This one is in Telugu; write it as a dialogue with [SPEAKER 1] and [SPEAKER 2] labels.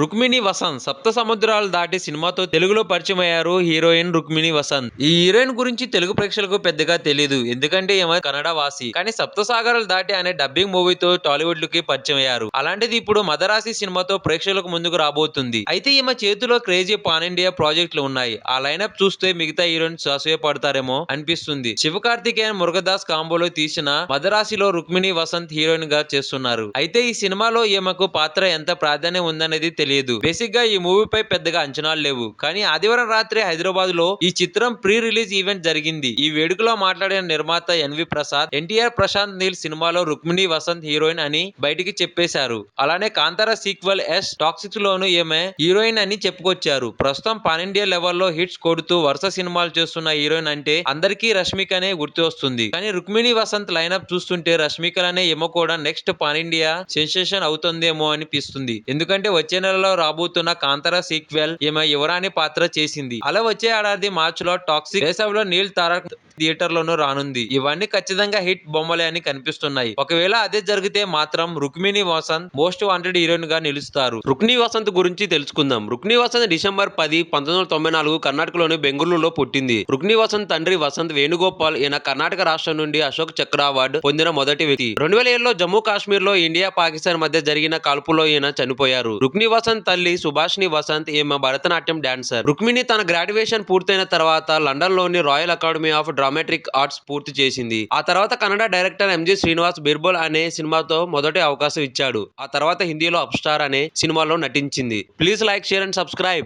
[SPEAKER 1] రుక్మిణి వసంత్. సప్త సముద్రాలు దాటి సినిమాతో తెలుగులో పరిచయం అయ్యారు హీరోయిన్ రుక్మిణి వసంత్. ఈ హీరోయిన్ గురించి తెలుగు ప్రేక్షకులకు పెద్దగా తెలియదు ఎందుకంటే ఈమె కన్నడ వాసి. కానీ సప్త సాగరాలు దాటి అనే డబ్బింగ్ మూవీతో టాలీవుడ్ లకి పరిచయం అయ్యారు అలాంటిది ఇప్పుడు మదరాసి సినిమాతో ప్రేక్షకులకు ముందుకు రాబోతుంది. అయితే ఈమె చేతిలో క్రేజీ పాన్ ఇండియా ప్రాజెక్టులు ఉన్నాయి. ఆ లైనప్ చూస్తే మిగతా హీరోయిన్స్ అసూయపడతారేమో అనిపిస్తుంది. శివకార్తికేయన్ మురుగదాస్ కాంబోలో తీసిన మదరాసిలో రుక్మిణి వసంత్ హీరోయిన్గా చేస్తున్నారు. అయితే ఈ సినిమాలో ఈమెకు పాత్ర ఎంత ప్రాధాన్యం ఉందనేది తెలియదు. బేసిక్గా ఈ మూవీ పై పెద్దగా అంచనాలు లేవు. కానీ ఆదివారం రాత్రి హైదరాబాద్లో ఈ చిత్రం ప్రీ రిలీజ్ ఈవెంట్ జరిగింది. ఈ వేడుకలో మాట్లాడిన నిర్మాత ఎన్వి ప్రసాద్ ఎన్టీఆర్ ప్రశాంత్ నీల్ సినిమాలో రుక్మిణి వసంత్ హీరోయిన్ అని బయటికి చెప్పేశారు. అలానే కాంతార సీక్వెల్ ఎస్ టాక్సిక్స్ లోను ఈమె హీరోయిన్ అని చెప్పుకొచ్చారు. ప్రస్తుతం పాన్ ఇండియా లెవెల్లో హిట్స్ కొడుతూ వరుస సినిమాలు చేస్తున్న హీరోయిన్ అంటే అందరికీ రష్మికనే గుర్తు వస్తుంది. కానీ రుక్మిణి వసంత్ లైనప్ చూస్తుంటే రష్మికలనే ఏమో కూడా నెక్స్ట్ పాన్ ఇండియా సెన్సేషన్ అవుతుందేమో అనిపిస్తుంది. ఎందుకంటే వచ్చే నెల నెలలో రాబోతున్న కాంతార సీక్వెల్ ఈమె యువరాణి పాత్ర చేసింది. అలా వచ్చే ఏడాది మార్చ్లో టాక్సిక్ దేశంలో నీల్ తారక్ థియేటర్లోనూ రానుంది. ఇవన్నీ ఖచ్చితంగా హిట్ బొమ్మలే అని కనిపిస్తున్నాయి. ఒకవేళ అదే జరిగితే మాత్రం రుక్మిణి వసంత్ మోస్ట్ వాంటెడ్ హీరోయిన్గా నిలుస్తారు. రుక్మిణి వసంత్ గురించి తెలుసుకుందాం. రుక్మిణి వసంత్ డిసెంబర్ పది పంతొమ్మిది వందల తొంభై నాలుగు కర్ణాటకలోని బెంగళూరులో పుట్టింది. రుక్మిణి వసంత్ తండ్రి వసంత్ వేణుగోపాల్ ఈయన కర్ణాటక రాష్ట్రం నుండి అశోక్ చక్ర అవార్డు పొందిన మొదటి వ్యక్తి. రెండు వేల ఏడులో జమ్మూ కాశ్మీర్లో ఇండియా పాకిస్తాన్ మధ్య జరిగిన కాల్పులో ఈయన చనిపోయారు. రుక్మిణి వసంత్ తల్లి సుభాష్ని వసంత్ ఈమె భరతనాట్యం డాన్సర్. రుక్మిణి తన గ్రాడ్యుయేషన్ పూర్తయిన తర్వాత లండన్లోని Royal Academy of Dramatic Arts పూర్తి చేసింది. ఆ తర్వాత కన్నడ డైరెక్టర్ ఎంజి శ్రీనివాస్ బీర్బోల్ అనే సినిమాతో మొదటి అవకాశం ఇచ్చాడు. ఆ తర్వాత హిందీలో అప్ స్టార్ అనే సినిమాలో నటించింది. Please like share and subscribe